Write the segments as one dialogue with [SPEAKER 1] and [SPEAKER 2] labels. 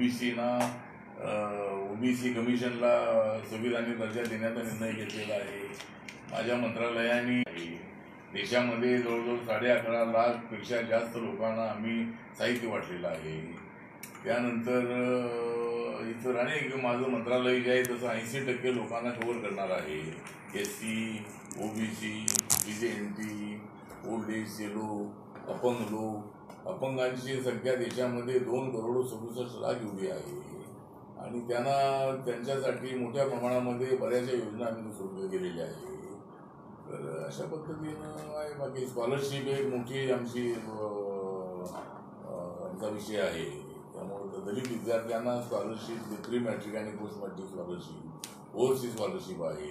[SPEAKER 1] ओबीसीना OBC कमिशनला संविधानिक दर्जा देण्याचा निर्णय घेतलेला आहे. माझ्या मंत्रालयाने देशामध्ये जवळजवळ साडे अकरा लाखपेक्षा जास्त लोकांना आम्ही साहित्य वाटलेलं आहे. त्यानंतर इतर अनेक माझं मंत्रालय जे आहे तसं ऐंशी टक्के लोकांना कव्हर करणार आहे. S C OBC B J N T old age लोक अपंग लोक अपंगांची संख्या देशामध्ये दोन करोड सदुसष्ट लाख एवढी आहे आणि त्यांना त्यांच्यासाठी मोठ्या प्रमाणामध्ये बऱ्याचशा योजना आम्ही सुरू केलेल्या आहे तर अशा पद्धतीनं आहे. बाकी स्कॉलरशिप एक मोठी आमची आमचा विषय आहे. त्यामुळे दलित विद्यार्थ्यांना स्कॉलरशिप प्री मॅट्रिक आणि post matric scholarship overseas scholarship आहे.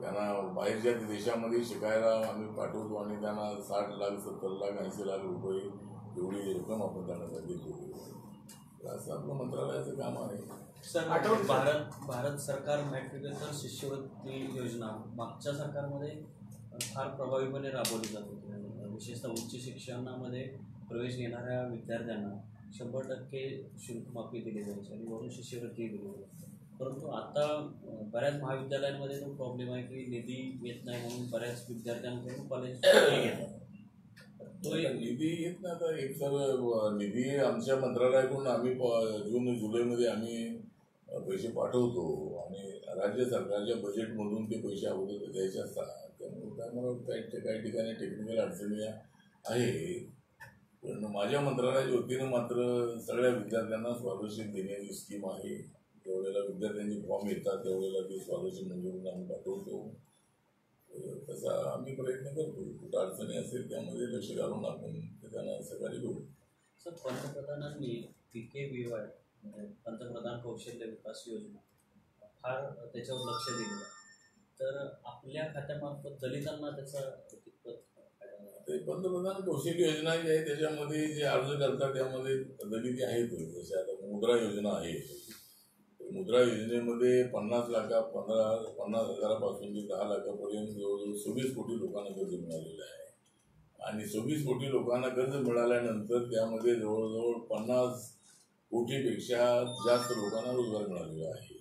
[SPEAKER 1] त्यांना बाहेरच्या देशामध्ये शिकायला आम्ही पाठवतो आणि त्यांना साठ लाख सत्तर लाख ऐंशी लाख रुपये एवढी रक्कम आपण त्यांना तर असं आपलं मंत्रालयाचं काम आहे.
[SPEAKER 2] सर
[SPEAKER 3] आठवण.
[SPEAKER 2] भारत भारत सरकार मॅट्रिकेशन शिष्यवृत्ती योजना मागच्या सरकारमध्ये फार प्रभावीपणे राबवली जात होती. विशेषतः उच्च शिक्षणामध्ये प्रवेश घेणाऱ्या विद्यार्थ्यांना शंभर टक्के शुल्क माफी दिली जायची आणि वरून शिष्यवृत्ती दिली जायची. परंतु आता बऱ्याच महाविद्यालयांमध्ये तो प्रॉब्लेम आहे की निधी येत नाही म्हणून बऱ्याच विद्यार्थ्यांकडून कॉलेज घेतात
[SPEAKER 1] निधी येत नाही आता. एक तर निधी आमच्या मंत्रालयाकडून आम्ही प- जून जुलैमध्ये आम्ही पैसे पाठवतो आणि राज्य सरकारच्या बजेटमधून ते पैसे अगोदर द्यायचे असतात. त्यामुळे त्यामुळे काही काही ठिकाणी टेक्निकल अडचणी आहे. पण माझ्या मंत्रालयाच्या वतीनं मात्र सगळ्या विद्यार्थ्यांना स्कॉलरशिप देण्याची स्कीम आहे. त्यावेळेला विद्यार्थ्यांचे फॉर्म येतात त्यावेळेला ते स्कॉलरशिप मंजूर आम्ही पाठवतो. तसा आम्ही प्रयत्न करतो. कुठं अडचणी असेल त्यामध्ये लक्ष घालून आपण त्यांना सहकार्य करू.
[SPEAKER 2] सर पंतप्रधानांनी पी के व्ही वाय पंतप्रधान कौशल्य विकास योजना फार त्याच्यावर लक्ष दिलेलं आहे. तर आपल्या खात्यामार्फत दलितांना त्याचा?
[SPEAKER 1] ते पंतप्रधान कौशल्य योजना जी आहे त्याच्यामध्ये जे अर्ज करतात त्यामध्ये दलित आहेत जसे आता मुद्रा योजना आहे मुद्रा योजनेमध्ये पन्नास लाखा पंधरा पन्नास हजारापासून ते दहा लाखापर्यंत जवळजवळ सव्वीस कोटी लोकांना कर्ज मिळालेलं आहे. आणि सव्वीस कोटी लोकांना कर्ज मिळाल्यानंतर त्यामध्ये जवळजवळ पन्नास कोटीपेक्षा जास्त लोकांना रोजगार मिळालेला आहे.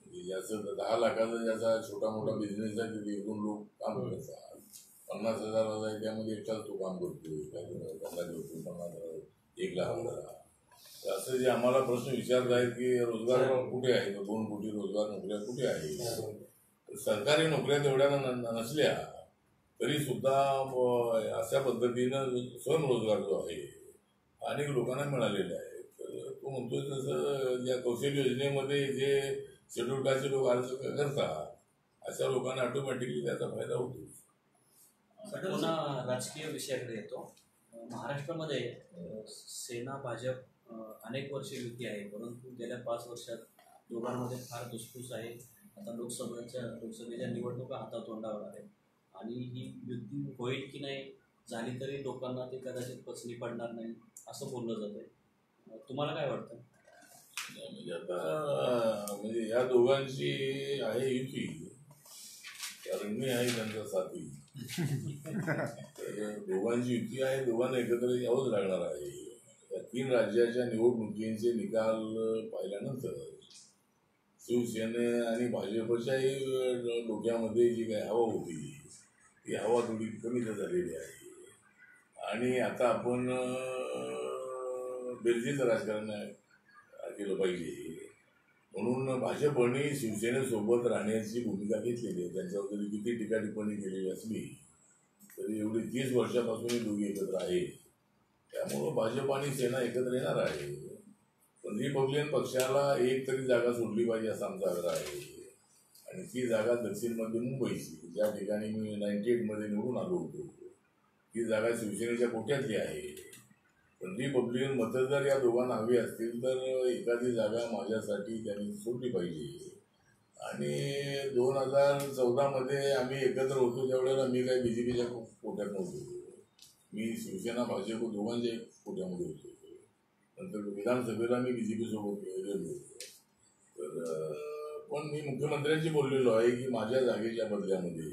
[SPEAKER 1] म्हणजे याचं दहा लाखाचा ज्याचा छोटा मोठा बिझनेस आहे तिथे एकूण लोक काम करतात. पन्नास हजाराचा आहे त्यामध्ये एकटाच तो काम करतो एखाद्या पंधरा दिवस पन्नास हजार एक लाख. हजार असं जे आम्हाला प्रश्न विचारत आहेत की रोजगार कुठे आहे? दोन कोटी रोजगार नोकऱ्या कुठे आहे? तर सरकारी नोकऱ्या तेवढ्या नसल्या तरी सुद्धा अशा पद्धतीनं स्वयंरोजगार जो आहे अनेक लोकांना मिळालेले आहे तर तो म्हणतोय तसं या कौशल्य योजनेमध्ये जे शेड्यूल कास्टचे लोक अर्ज करतात अशा लोकांना ऑटोमॅटिकली त्याचा फायदा होतो.
[SPEAKER 2] पुन्हा राजकीय विषयाकडे येतो? महाराष्ट्रामध्ये सेना भाजप अनेक वर्ष युती आहे परंतु गेल्या पाच वर्षात दोघांमध्ये फार धुसफूस आहे. आता लोकसभेच्या लोकसभेच्या निवडणुका हातातोंडावर आहेत. आणि ही युती होईल की नाही झाली तरी लोकांना ते कदाचित पचनी पडणार नाही असं बोललं जातं आहे तुम्हाला काय वाटतं?
[SPEAKER 1] म्हणजे आता म्हणजे या दोघांची आहे युती. कारण मी आहे त्यांचा साथी. तर दोघांची युती आहे दोघांना एकत्र यावंच लागणार आहे. या तीन राज्याच्या निवडणुकींचे निकाल पाहिल्यानंतर. शिवसेने आणि भाजपच्याही डोक्यामध्ये जी काही हवा होती ती हवा थोडी कमी झालेली आहे. आणि आता आपण बेरजेचं राजकारण केलं पाहिजे. म्हणून भाजपने शिवसेनेसोबत राहण्याची भूमिका घेतलेली आहे. त्यांच्यावर जरी किती टीका टिप्पणी केलेली असली तरी एवढी तीस वर्षापासून हे दोघे एकत्र आहे त्यामुळं भाजप आणि सेना एकत्र येणार आहे. पण रिपब्लिकन पक्षाला एक तरी जागा सोडली पाहिजे असा आमचा आग्रह आहे. आणि ती जागा दक्षिणमध्ये मुंबईची ज्या ठिकाणी मी नाईन्टी एटमध्ये निवडून आलो होतो ती जागा शिवसेनेच्या कोट्यातली आहे. पण रिपब्लिकन मतं जर या दोघांना हवी असतील तर एखादी जागा माझ्यासाठी त्यांनी सोडली पाहिजे. आणि दोन हजार चौदामध्ये आम्ही एकत्र होतो त्यावेळेला मी काही बी जे पीच्या कोट्यात नव्हतो. मी शिवसेना भाजप दोघांच्या कोट्यामध्ये होतो नंतर विधानसभेला मी बी जे पी सोबत गेलो होतो तर पण मी मुख्यमंत्र्यांशी बोललेलो आहे की माझ्या जागेच्या बदल्यामध्ये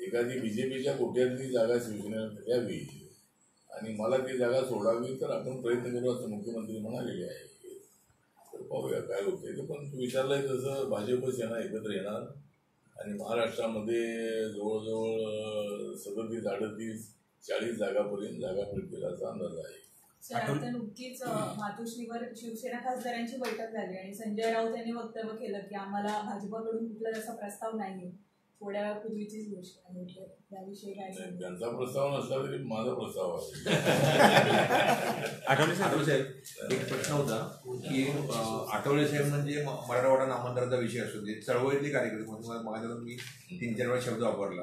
[SPEAKER 1] एखादी बी जे पीच्या कोट्यातली जागा शिवसेनेला द्यावी आणि मला ती जागा सोडावी तर आपण प्रयत्न करू असं मुख्यमंत्री म्हणालेले आहे पाहूया काय होते ते पण विचारलंय तसं भाजप सेना एकत्र येणार आणि महाराष्ट्रामध्ये जवळजवळ सदतीस अडतीस चाळीस जागापर्यंत जागा मिळतील असा अंदाज आहे.
[SPEAKER 3] सर आता नुकतीच मातोश्रीवर शिवसेना खासदारांची बैठक झाली आणि संजय राऊत यांनी वक्तव्य केलं की आम्हाला भाजपकडून कुठला तसा प्रस्ताव नाही थोड्या वेळापूर्वीचीच गोष्ट आहे. त्याविषयी काय?
[SPEAKER 1] त्यांचा प्रस्ताव नसला तरी माझा प्रस्ताव आहे.
[SPEAKER 4] आठवले साहेब
[SPEAKER 5] एक प्रश्न होता की आठवले साहेब म्हणजे म- मराठवाडा नामांतराचा विषय असतो ते चळवळीतले कार्यकर्ते म्हणून मला मी तीन चार वेळा शब्द वापरला.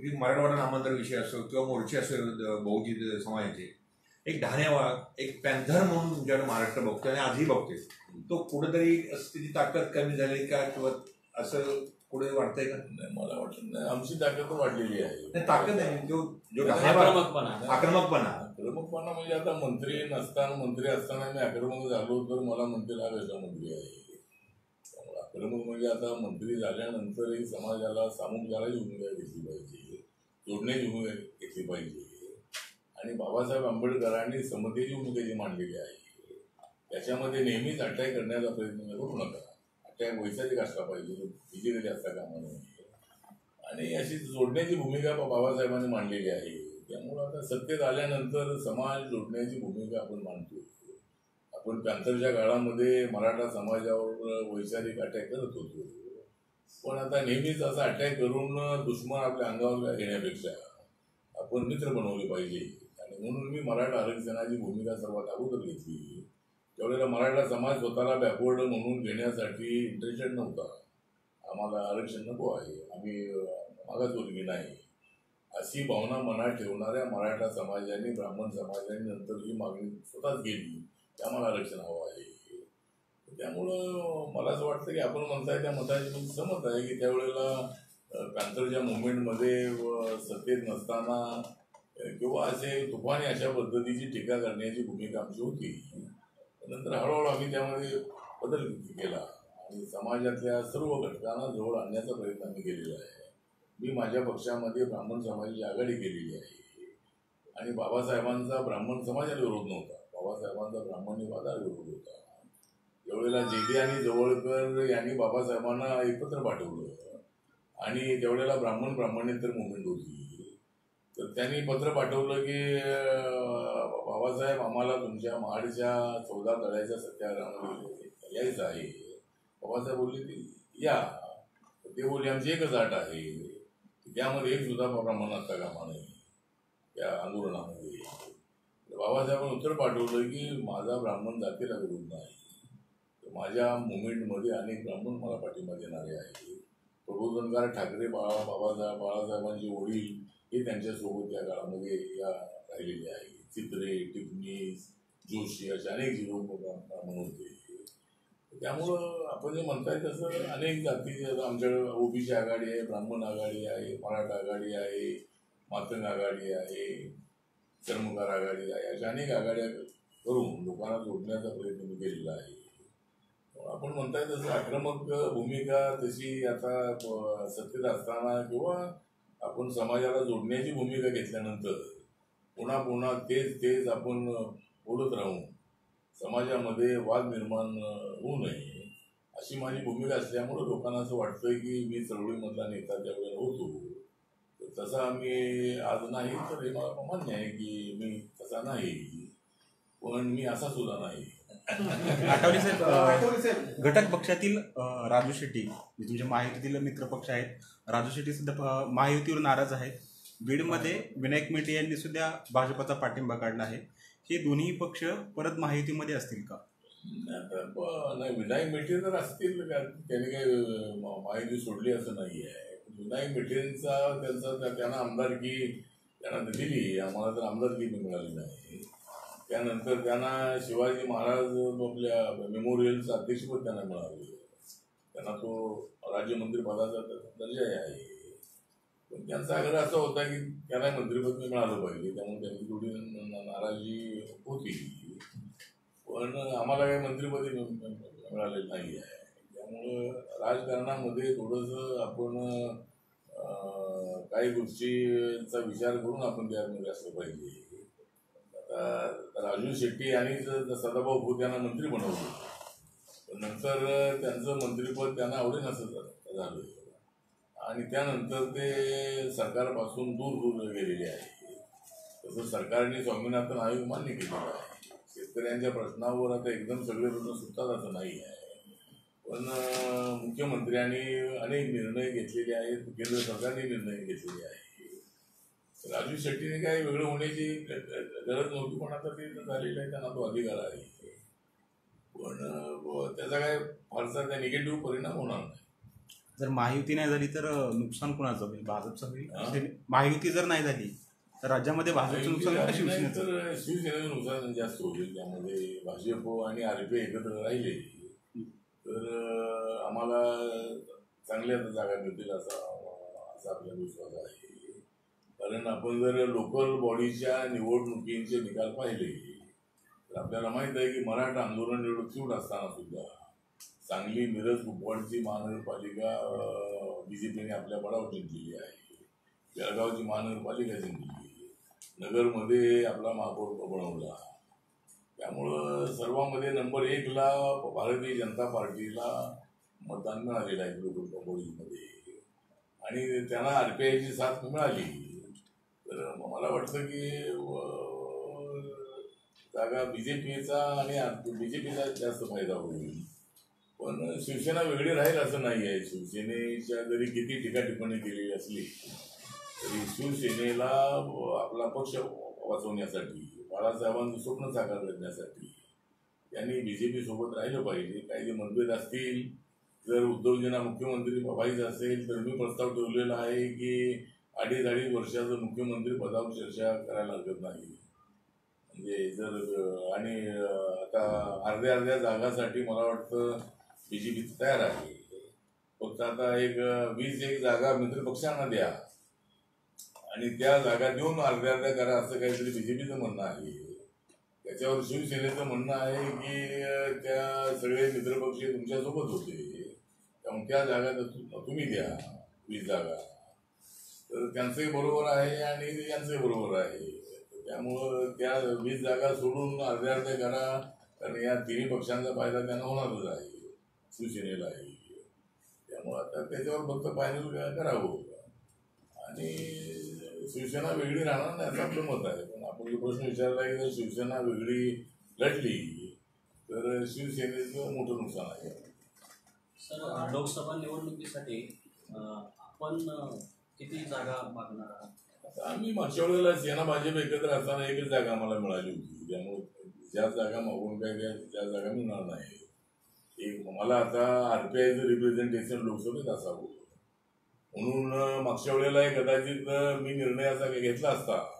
[SPEAKER 5] की मराठवाडा नामांतर विषय असतो किंवा मोर्चे असो बहुजित समाजाचे एक ढाण्यावाळ एक पॅन्थर म्हणून तुमच्याकडे महाराष्ट्र बघतोय आणि आजही बघतोय. तो कुठेतरी त्याची ताकद कमी झाली का किंवा असं पुढे वाटतंय का?
[SPEAKER 1] नाही, मला वाटत नाही. आमची ताकद तर वाढलेली आहे.
[SPEAKER 5] नाही ताकद नाही. जो जो
[SPEAKER 2] आक्रमकपणा.
[SPEAKER 5] आक्रमकपणा.
[SPEAKER 1] आक्रमकपणा म्हणजे आता मंत्री नसताना मंत्री असताना मी आक्रमक झालो तर मला म्हणतील हा कशा मंत्री आहे. त्यामुळे म्हणजे आता मंत्री झाल्यानंतरही समाजाला सामूहिकाला भूमिका घेतली पाहिजे जोडण्याची भूमिका घेतली पाहिजे. आणि बाबासाहेब आंबेडकरांनी समतेची भूमिका जी मांडलेली आहे त्याच्यामध्ये नेहमीच अटॅक करण्याचा प्रयत्न करू नका. अटॅक वैचारिक असला पाहिजे विजेलेली असता कामा नये आणि अशी जोडण्याची भूमिका बाबासाहेबांनी मांडलेली आहे. त्यामुळं आता सत्तेत आल्यानंतर समाज जोडण्याची भूमिका आपण मांडतो आपण पॅन्थरच्या काळामध्ये मराठा समाजावर वैचारिक अटॅक करत होतो पण आता नेहमीच असा अटॅक करून दुश्मन आपल्या अंगावर घेण्यापेक्षा आपण मित्र बनवले पाहिजे. आणि म्हणून मी मराठा आरक्षणाची भूमिका सर्वात अगोदर घेतली. त्यावेळेला मराठा समाज स्वतःला बॅकवर्ड म्हणून घेण्यासाठी इंटरेस्टेड नव्हता. आम्हाला आरक्षण नको आहे. आम्ही अं, मागासवर्गीय नाही. अशी भावना मनात ठेवणाऱ्या मराठा समाजाने ब्राह्मण समाजाने नंतर ही मागणी स्वतःच केली. आम्हाला आरक्षण हवं आहे. त्यामुळं मला असं वाटतं की आपण म्हणताय त्या मताची पण सहमत आहे की त्यावेळेला कांतरच्या मुवमेंटमध्ये सत्तेत नसताना किंवा असे तुफानी अशा पद्धतीची टीका करण्याची भूमिका आमची होती. नंतर हळूहळू आम्ही त्यामध्ये बदल केला. आणि समाजातल्या सर्व घटकांना जवळ आणण्याचा प्रयत्न आम्ही केलेला आहे. मी माझ्या पक्षामध्ये ब्राह्मण समाजाची आघाडी केलेली आहे. आणि बाबासाहेबांचा ब्राह्मण समाजाला विरोध नव्हता. बाबासाहेबांचा ब्राह्मणवादाला विरोध होता त्यावेळेला जेडी आणि जवळकर यांनी बाबासाहेबांना एकत्र पाठवलं. आणि त्यावेळेला ब्राह्मण ब्राह्मणेतर मुवमेंट होती तर त्यांनी पत्र पाठवलं की बाबासाहेब आम्हाला तुमच्या महाडच्या चौदा तळ्याच्या सत्याग्रहामध्ये यायचं आहे. बाबासाहेब बोलले या. ते बोलले आमची एकच अट आहे. त्यामध्ये एक सुद्धा ब्राह्मण कामा नये त्या आंदोलनामध्ये. बाबासाहेबांनी उत्तर पाठवलं की माझा ब्राह्मण जातीला विरोध नाही. तर माझ्या मुवमेंटमध्ये अनेक ब्राह्मण मला पाठिंबा देणारे आहेत. प्रबोधनकार ठाकरे बाळा बाबासाहेब बाळासाहेबांचे वडील हे त्यांच्यासोबत या काळामध्ये या राहिलेले आहे चित्रे टिपणीस जोशी असे अनेक जी ब्राह्मण होते. त्यामुळं आपण जे म्हणताय तसं अनेक जाती आमच्याकडे ओबीसी आघाडी आहे ब्राह्मण आघाडी आहे मराठा आघाडी आहे मातंग आघाडी आहे चर्मकार आघाडी आहे. अशा अनेक आघाड्या करून लोकांना जोडण्याचा प्रयत्न मी केलेला आहे. आपण म्हणताय तसं आक्रमक भूमिका तशी आता सत्तेत असताना किंवा आपण समाजाला जोडण्याची भूमिका घेतल्यानंतर पुन्हा पुन्हा तेच तेच आपण बोलत राहून समाजामध्ये वाद निर्माण होऊ नये अशी माझी भूमिका असल्यामुळं लोकांना असं वाटतंय की मी चळवळीमधला नेता त्यावेळेला होतो. तसा मी आज नाही तर हे मला मान्य आहे की मी तसा नाही. पण मी असा सुद्धा नाही.
[SPEAKER 4] आठवले साहेब घटक पक्षातील राजू शेट्टी जे तुमच्या महायुतीतील मित्र पक्ष आहेत. राजू शेट्टी सुद्धा महायुतीवर नाराज आहेत. बीडमध्ये विनायक मेटे यांनी सुद्धा भाजपचा पाठिंबा काढला आहे. हे दोन्ही पक्ष परत महायुतीमध्ये असतील का?
[SPEAKER 1] नाही विनायक मेटे तर असतील. त्याने काही माहिती सोडली असं नाही आहे नाही मेटेंचा त्यांचा त्या- त्यांना आमदारकी त्यांना दिली आम्हाला तर आमदारकी मिळाली नाही. त्यानंतर त्यांना शिवाजी महाराज आपल्या मेमोरियलचं अध्यक्षपद त्यांना मिळाले त्यांना तो राज्यमंत्री पदाचा दर्जा आहे. पण त्यांचा आग्रह असा होता की त्यांना मंत्रिपद मिळालं पाहिजे. त्यामुळे त्यांची थोडी नाराजी होती. पण आम्हाला काही मंत्रिपदी मिळालेलं नाही आहे. त्यामुळं राजकारणामध्ये थोडंसं आपण काही गोष्टींचा विचार करून आपण त्यामध्ये असलं पाहिजे. आता राजू शेट्टी यांनी सदाभाऊ भूत यांना मंत्री बनवलं पण नंतर त्यांचं मंत्रिपद त्यांना आवडेल असं झालं आणि त्यानंतर ते सरकारपासून दूर दूर गेलेले आहे तसं सरकारने स्वामीनाथन आयोग मान्य केलेला आहे. शेतकऱ्यांच्या प्रश्नावर आता एकदम सगळे प्रश्न सुटतात असं नाही आहे. पण मुख्यमंत्र्यांनी अनेक निर्णय घेतलेले आहेत. केंद्र सरकारने निर्णय घेतलेले आहे राजू शेट्टीने काही वेगळं होण्याची गरज नव्हती पण आता ते झालेलं आहे त्यांना तो अधिकार आहे. पण त्याचा काय फारसा त्या निगेटिव्ह परिणाम होणार नाही.
[SPEAKER 4] जर महायुती नाही झाली तर नुकसान कुणाचं होईल? भाजपचं होईल? महायुती जर नाही झाली तर राज्यामध्ये भाजपचं नुकसान शिवसेनेचं
[SPEAKER 1] तर शिवसेनेचं नुकसान जास्त होईल. त्यामध्ये भाजप आणि आर पी एकत्र राहिले. आम्हाला चांगल्या जागा मिळतील असा असा आपला विश्वास आहे. कारण आपण जर लोकल बॉडीच्या निवडणुकींचे निकाल पाहिले तर आपल्याला माहीत आहे की मराठा आंदोलन निवडणूक तीव्र असताना सुद्धा सांगली मिरज कुपवाडची महानगरपालिका बी जे पीने आपल्या बळावर जिंकलेली आहे. जळगावची महानगरपालिका जिंकली नगरमध्ये आपला महापौर बनवला. त्यामुळं सर्वांमध्ये नंबर एकला भारतीय जनता पार्टीला मतदान मिळालेलं आहे लोकल आणि त्यांना आर पी आयची साथ मिळाली. तर मग मला वाटतं की जागा बी जे पीचा आणि बी जे पीचा जास्त फायदा होईल. पण शिवसेना वेगळी राहील असं नाही आहे. शिवसेनेच्या जरी किती टीका टिप्पणी केलेली असली तरी शिवसेनेला आपला पक्ष वाचवण्यासाठी बाळासाहेबांचं स्वप्न साकार करण्यासाठी. त्यांनी बी जे पी सोबत राहिलं पाहिजे. काही जे मतभेद असतील जर उद्धवजींना मुख्यमंत्री व्हायचं असेल तर मी प्रस्ताव ठेवलेला आहे की अडीच अडीच वर्षाचं मुख्यमंत्री पदावर चर्चा करायला हरकत नाही. म्हणजे जर आणि आता अर्ध्या अर्ध्या जागासाठी मला वाटतं बी जे पी तयार आहे. फक्त आता एक वीस एक जागा मित्रपक्षांना द्या. आणि त्या जागा देऊन अर्ध्या अर्ध्या करा असं काहीतरी बीजेपीचं म्हणणं आहे. त्याच्यावर शिवसेनेचं म्हणणं आहे की त्या सगळे मित्रपक्ष तुमच्यासोबत होते. त्यामुळे त्या जागा तुम्ही द्या वीस जागा. तर त्यांचंही बरोबर आहे आणि यांचंही बरोबर आहे. त्यामुळं त्या वीस जागा सोडून अर्ध्या अर्ध्या करा कारण या तिन्ही पक्षांचा फायदा त्यांना होणारच आहे शिवसेनेला आहे. त्यामुळं आता त्याच्यावर फक्त फायनल करावं. आणि शिवसेना वेगळी राहणार नाही असं आपलं मत आहे. पण आपण जो प्रश्न विचारला की जर शिवसेना वेगळी लढली तर शिवसेनेचं मोठं नुकसान आहे.
[SPEAKER 2] सर लोकसभा निवडणुकीसाठी आपण किती जागा मागणार आहात?
[SPEAKER 1] आम्ही मागच्या वेळेला सेना भाजप एकत्र असताना एकच जागा आम्हाला मिळाली होती. त्यामुळे ज्या जागा मागून काय त्या त्या जागा मिळणार नाही. एक मला आता आरपीआयचं रिप्रेझेंटेशन लोकसभेत असावं. म्हणून मागच्या वेळेला हे कदाचित मी निर्णय असा काही घेतला असता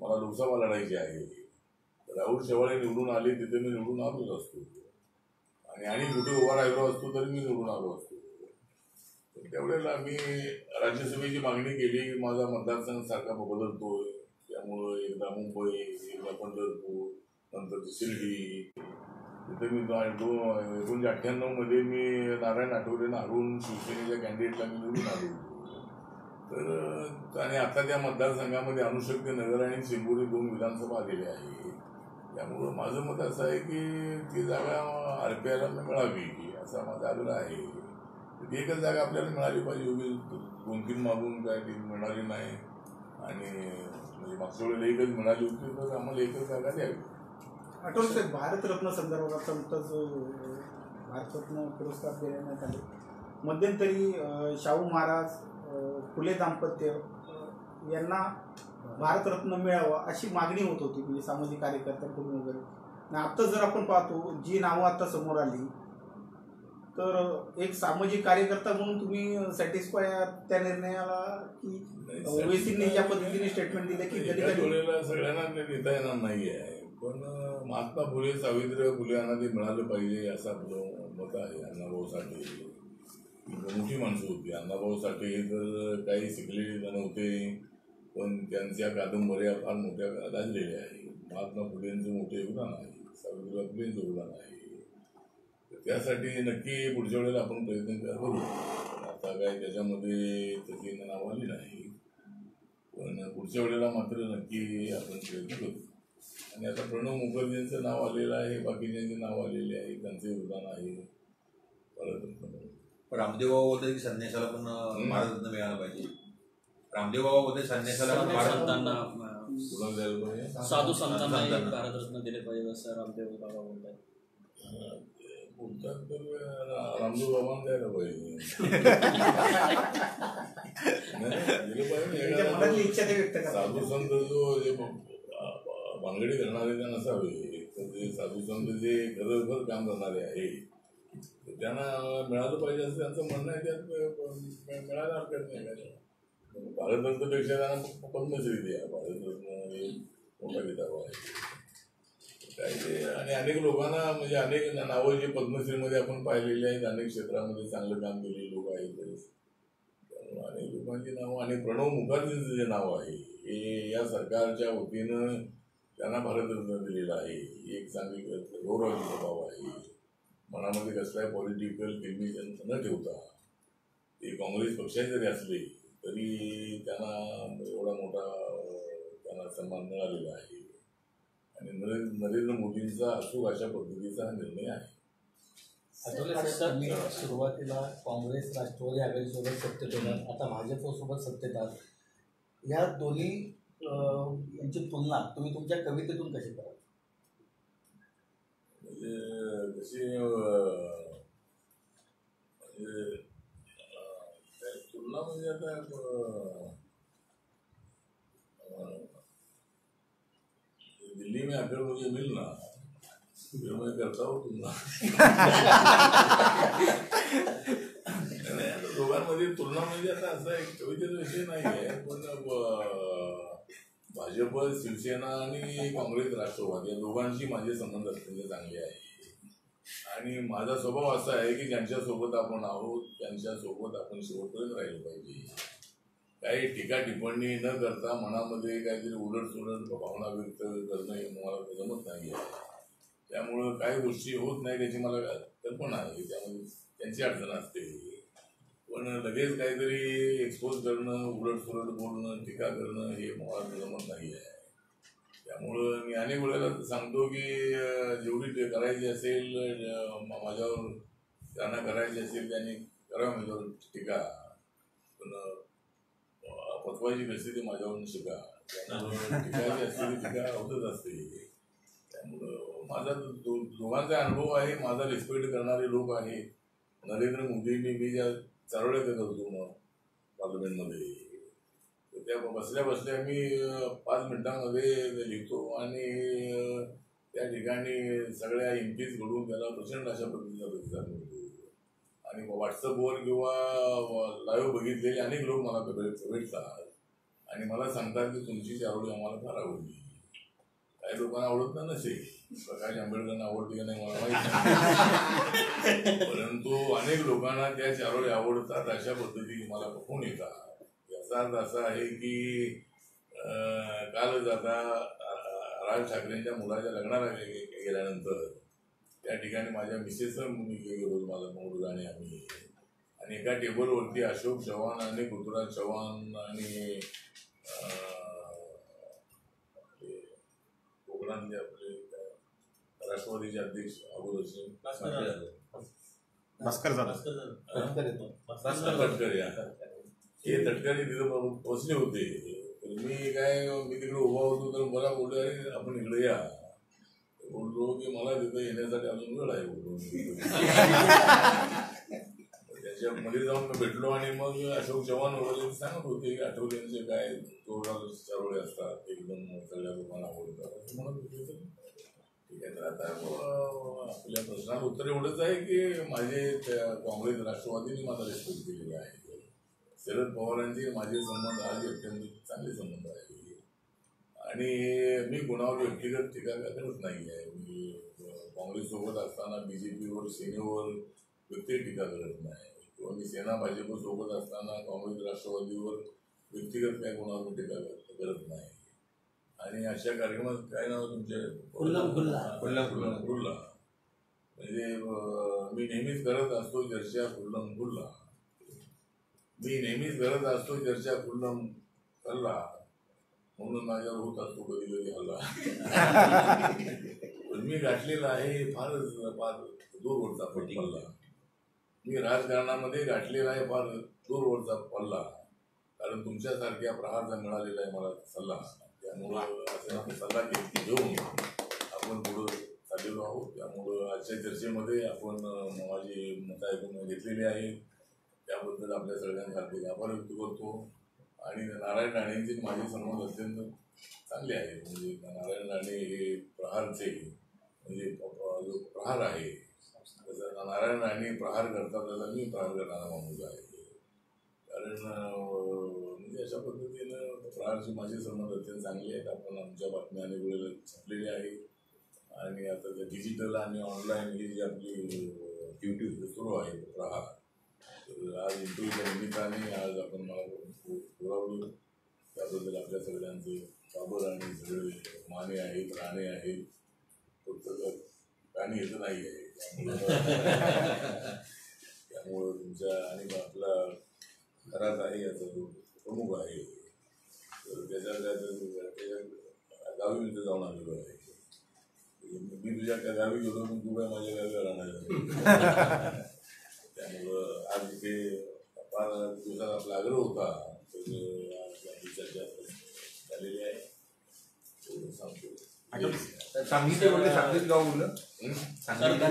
[SPEAKER 1] मला लोकसभा लढायची आहे. राहुल शेवाळे निवडून आले तिथे मी निवडून आलोच असतो. आणि आणि कुठे उभा राहिलो असतो तरी मी निवडून आलो असतो. त्यावेळेला मी राज्यसभेची मागणी केली की माझा मतदारसंघ सारखा बदलतोय. त्यामुळं एकदा मुंबई एकदा पंढरपूर नंतर शिर्डी. तिथे मी दो- दोन एकोणीशे अठ्ठ्याण्णवमध्ये मी नारायण आठवलेनं हरवून शिवसेनेच्या कॅन्डिडेटला मी निवडून आलो तर आणि आता त्या मतदारसंघामध्ये अनुशक्ती नगर आणि चिंबोरी दोन विधानसभा आलेल्या आहे त्यामुळं माझं मत असं आहे की ती जागा आर पी आयला मिळावी असा माझा आग्रह आहे. ती एकच जागा आपल्याला मिळाली पाहिजे उभी दोन तीन मागून काय ती मिळाली नाही. आणि म्हणजे मागच्या वेळेला एकच मिळाली होती तर आम्हाला एकच जागा द्यावी.
[SPEAKER 6] आठवलं साहेब भारतरत्न संदर्भात आता नुकताच भारतरत्न पुरस्कार देण्यात आले मध्यंतरी शाहू महाराज फुले दाम्पत्य यांना भारतरत्न मिळावा अशी मागणी होत होती म्हणजे सामाजिक कार्यकर्त्यांकडून वगैरे. आणि आता जर आपण पाहतो जी नावं आता समोर आली तर एक सामाजिक कार्यकर्ता म्हणून तुम्ही सॅटिस्फाय त्या निर्णयाला की ओवेसींनी ज्या पद्धतीने स्टेटमेंट दिले की
[SPEAKER 1] वेळेला सगळ्यांना ते देता येणार नाही आहे. पण महात्मा फुले सावित्रीबाई फुले यांना ते मिळालं पाहिजे असं आपलं मत आहे अण्णाभाऊ साठे. मोठी माणसं होती. अण्णाभाऊ साठे तर काही शिकलेले नव्हते पण त्यांच्या कादंबऱ्या फार मोठ्या गाजलेल्या आहे महात्मा फुलेंचं मोठं योगदान आहे सावित्रीबाई फुलेंचं योगदान आहे. तर त्यासाठी नक्की पुढच्या वेळेला आपण प्रयत्न करू. आता काय त्याच्यामध्ये त्याची नाव आली नाही. पण पुढच्या वेळेला मात्र नक्की आपण प्रयत्न करू. आणि आता प्रणव मुखर्जींचं नाव आलेलं आहे बाकीच्यांचे नाव आलेले आहे त्यांचं योगदान आहे. परत
[SPEAKER 5] रामदेव बाबा बोलतात की संन्यासाला पण भारतरत्न मिळाला पाहिजे. रामदेव बाबा बोलते संन्यासाला पण
[SPEAKER 1] पाहिजे
[SPEAKER 2] साधू संतांना एक. भारतरत्न दिले पाहिजे असं रामदेव बाबा बोलतात.
[SPEAKER 1] हा, बोलतात तर रामदेव बाबांना द्यायला पाहिजे.
[SPEAKER 6] करतात.
[SPEAKER 1] साधू संत जो भानगडी करणारे ते नसावे. तर ते साधू संत जे खरोखर काम करणारे आहे त्यांना मिळालं पाहिजे असं त्यांचं म्हणणं आहे त्यात मिळ- मिळायला हरकत नाही. काय भारतरत्नपेक्षा त्यांना पद्मश्री द्या. भारतरत्न हे मोठा किताब आहे काय ते आणि अनेक लोकांना म्हणजे अनेक नावं जे पद्मश्रीमध्ये आपण पाहिलेली आहेत अनेक क्षेत्रामध्ये चांगलं काम केलेले लोक आहेत. त्यामुळे अनेक लोकांची नावं आणि प्रणव मुखर्जींचं जे नाव आहे हे या सरकारच्या वतीनं त्यांना भारतरत्न दिलेलं आहे. ही एक चांगली गौरवाची बाब आहे. मनामध्ये कसलाही पॉलिटिकल किलमिशन न ठेवता ते काँग्रेस पक्षाचे जरी असले तरी त्यांना एवढा मोठा त्यांना सन्मान मिळालेला आहे. आणि नरेंद्र नरेंद्र मोदींचा अचूक अशा पद्धतीचा हा निर्णय आहे.
[SPEAKER 7] सुरुवातीला काँग्रेस राष्ट्रवादी आघाडीसोबत सत्तेत होतात आता भाजपसोबत सत्तेत आहात. या दोन्ही यांची तुलना तुम्ही तुमच्या कवितेतून कशी कराल
[SPEAKER 1] म्हणजे जशी अं, म्हणजे अं, काय तुलना म्हणजे आता दिल्ली में आकर मुझे मिलना फिर मैं करता हूँ तुलना दोघांमध्ये तुलना म्हणजे आता असा एक कवितेचा विषय नाही आहे पण भाजप शिवसेना आणि काँग्रेस राष्ट्रवाद या दोघांशी माझे संबंध असलेले चांगले आहे आणि माझा स्वभाव असा आहे की ज्यांच्यासोबत आपण आहोत त्यांच्यासोबत आपण शेवटपर्यंत राहिलं पाहिजे. काही टीका टिप्पणी न करता मनामध्ये काहीतरी उलट सुलट भावना व्यक्त करणं हे मला जमत नाही आहे त्यामुळं काही गोष्टी होत नाही त्याची मला कल्पना आहे. त्यामुळे त्यांची अडचण असते. पण लगेच काहीतरी एक्सपोज करणं उलट सुलट बोलणं टीका करणं हे मला जमत नाही आहे त्यामुळं मी अनेक वेळेला सांगतो की जेवढी ते करायची असेल माझ्यावर त्यांना करायची असेल त्यांनी करा माझ्यावर टीका. पण अं, पचवायची ते माझ्यावरून शिका टिकायची असते असलेली टीका होतच असते. त्यामुळं माझा दो- दोघांचा अनुभव आहे. माझा रिस्पेक्ट करणारे लोक आहे नरेंद्र मोदींनी मी ज्या चारोळ्या करत होतो पार्लमेंटमध्ये त्या बसल्या बसल्या मी पाच मिनिटांमध्ये लिहितो आणि त्या ठिकाणी सगळ्या एमपीज घडून त्याला प्रचंड अशा पद्धतीचा प्रतिसाद मिळतो. आणि व्हॉट्सअपवर किंवा लाईव्ह बघितलेले अनेक लोक मला भेट- भेटतात आणि मला सांगतात की तुमची चारोळी आम्हाला फार आवडली. काही लोकांना आवडत ना नसेल. प्रकाश आंबेडकरांना आवडते की नाही मला माहीत परंतु अनेक लोकांना त्या चारोळी आवडतात अशा पद्धतीने मला बघून येतात. अर्थ असा आहे की कालच आता राज ठाकरेंच्या मुलाच्या लग्नाला गेल्यानंतर त्या ठिकाणी माझ्या मिसेसचं मी गेलो माझा मूळ गाणे आम्ही. आणि एका टेबलवरती अशोक चव्हाण आणि पृथ्वीराज चव्हाण आणि कोकणातले आपले राष्ट्रवादीचे अध्यक्ष अबुल हसन
[SPEAKER 4] भास्कर
[SPEAKER 7] येतो
[SPEAKER 1] तटकरे या. हे तटकाने तिथं बसले होते. तर मी काय मी तिकडे उभा होतो तर मला बोलले अरे आपण इकडे या. बोललो की मला तिथं येण्यासाठी अजून वेळ आहे बोललो त्याच्यामध्ये जाऊन मी भेटलो आणि मग अशोक चव्हाण वगैरे सांगत होते की आठवल्यांचे काय जोरदार चारोळे असतात एकदम सगळ्या लोकांना आवडतात म्हणत होते तर ठीक आहे तर आता आपल्या प्रश्नाला उत्तर एवढंच आहे की माझे त्या काँग्रेस राष्ट्रवादीने माझा रेस्पेक्ट केलेला आहे. शरद पवारांचे माझे संबंध आज अत्यंत चांगले संबंध आहे आणि मी कुणावर व्यक्तिगत टीका करत नाही आहे मी काँग्रेससोबत असताना बी जे पीवर सेनेवर व्यक्तिगत टीका करत नाही. किंवा मी सेना भाजपसोबत असताना काँग्रेस राष्ट्रवादीवर व्यक्तिगत काय कोणावर टीका करत नाही. आणि अशा कार्यक्रमात काय नाव तुमचे
[SPEAKER 7] खुल्लम खुल्ला.
[SPEAKER 1] म्हणजे मी नेहमीच करत असतो चर्चा खुल्लम खुल्ला मी नेहमीच करत असतो चर्चा खुल्लम कल्ला म्हणून माझ्यावर होत असतो कधी कधी हल्ला. पण मी गाठलेला आहे फारच फार दूर होता पल्ला. मी राजकारणामध्ये गाठलेला आहे फार दूरवरचा पल्ला. कारण तुमच्यासारख्या प्रहारचा मिळालेला आहे मला सल्ला. त्यामुळं सल्ला घेऊन आपण पुढं चाललेलो आहोत. त्यामुळं आजच्या चर्चेमध्ये आपण माझी मतं ऐकून घेतलेली आहेत. त्याबद्दल आपल्या सगळ्यांना हार्दिक आभार व्यक्त करतो. आणि नारायण राणेंचे माझे संबंध अत्यंत चांगले आहेत म्हणजे नारायण राणे हे प्रहारचे म्हणजे जो प्रहार आहे नारायण राणे प्रहार करतात तसा मी प्रहार करणारा माणूस आहे. कारण म्हणजे अशा पद्धतीनं प्रहारचे माझे संबंध अत्यंत चांगले आहेत आपण आमच्या बातम्या अनेक वेळेला छापलेल्या आहेत आणि आता डिजिटल आणि ऑनलाईन ही जी आपली ड्युटी सुरू आहे प्रहार आज इंटरव्ह्यूच्या निमित्ताने आज आपण मला बोलावलं. त्याबद्दल आपल्या सगळ्यांचे बाबर आणि सगळे माने आहेत राणे आहेत. फक्त प्राणी येत नाही आहे. त्यामुळं तुमच्या आणि आपला घरात आहे याचा जो प्रमुख आहे तर त्याच्या त्याच्या त्याच्या गावी मी जाऊन आलेलो आहे. मी तुझ्या त्या गावी गेलो पण तू काय माझ्या गावी राहणार त्यामुळं आज इथे फार दिवसात आपला आग्रह होता. चर्चा झालेली आहे. सांगतो.
[SPEAKER 5] सांगितलं म्हणजे बोललं?
[SPEAKER 1] हं?
[SPEAKER 5] सांगलीत